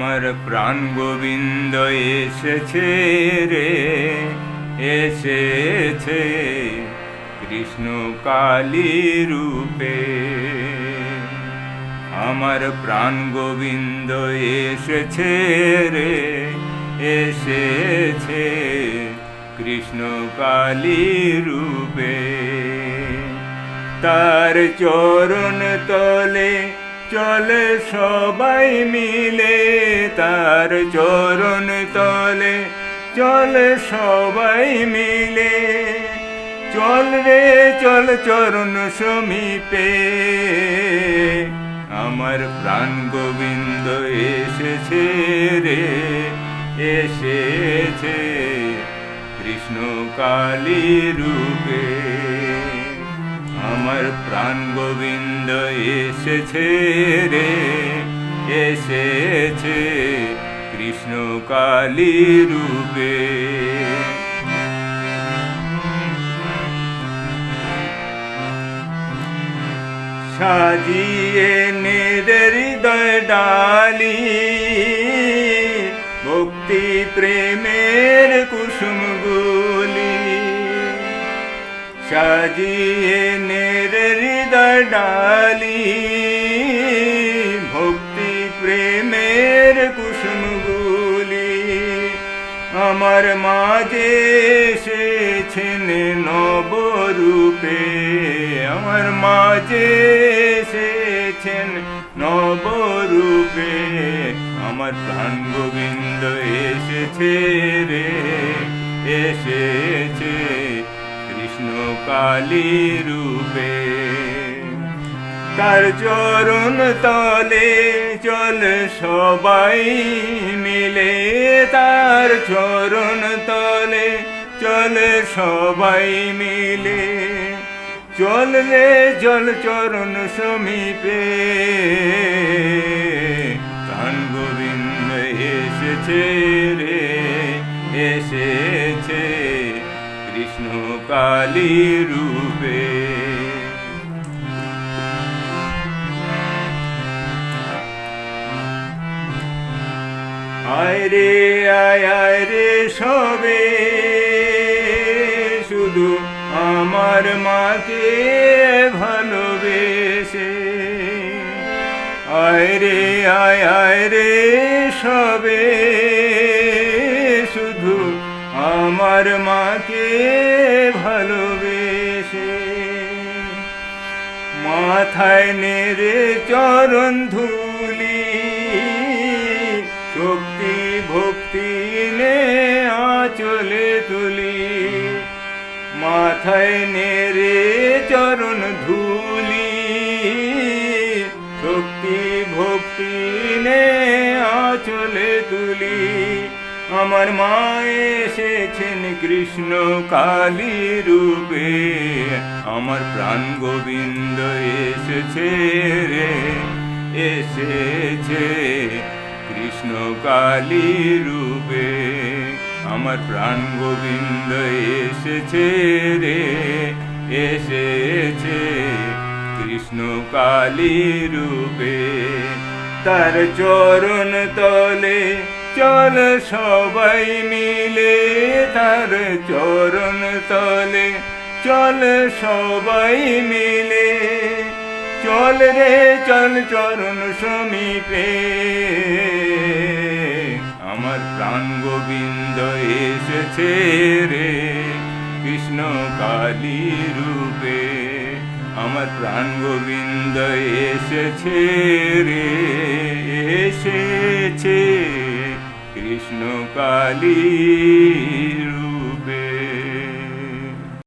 আমার প্রাণ গোবিন্দ এসেছে রে, এসেছে কৃষ্ণ কালী রূপে। আমার প্রাণ গোবিন্দ এসেছে রে, এসেছে কৃষ্ণ কালী রূপে। তার চরণ তলে চলে সবাই মিলে, তার চরণ তলে চলে সবাই মিলে। চল রে, চল চরণ সমীপে, আমার প্রাণ গোবিন্দ এসেছে রে, এসেছে কৃষ্ণ কালী রূপে। আমার প্রাণ গোবিন্দ এসেছে রে, এসেছে কৃষ্ণ কালী রূপে। সাজিয়ে নিদের হৃদয় ডালি, ভক্তি প্রেমের সাজিয়ে হৃদয় ডালি, ভক্তি প্রেমের কুসুমগুলি আমার মাঝে এসেছেন নবরূপে, আমার মাঝে এসেছেন নবরূপে। আমার প্রাণ গোবিন্দ এসেছে রে, এসেছে কালী রূপে। তার চরণ তলে চল সবাই মিলে। তার চরণ তলে চল সবাই মিলে। চল রে জল চরণ সমীপে। কান গোবিন্দ এসেছে রে, এসেছে কৃষ্ণ কালী রূপে। আয় রে, আয় আয় রে সবে, শুধু আমার মাকে ভালোবেসে। আয় রে, আয় আয় রে ভালোবেসে মাথায় নেড়ে চরণ ধুলি, শক্তি ভক্তি নে আচলে তুলি। মাথায় নেড়ে চরণ ধুলি, শক্তি ভক্তি নে আচলে তুলি। আমার মা এসেছেন কৃষ্ণ কালী রূপে। আমার প্রাণ গোবিন্দ এসেছে রে, এসেছে কৃষ্ণ কালী রূপে। আমার প্রাণ গোবিন্দ এসেছে রে, এসেছে কৃষ্ণ কালী রূপে। তার চরণ তলে চল সবাই মিলে তার চরণ তলে। চল সবাই মিলে। চল রে চল চরণ সমীপে। আমার প্রাণ গোবিন্দ এসেছে রে কৃষ্ণ কালী রূপে। আমার প্রাণ গোবিন্দ এসেছে রে, এসেছে কৃষ্ণ কালী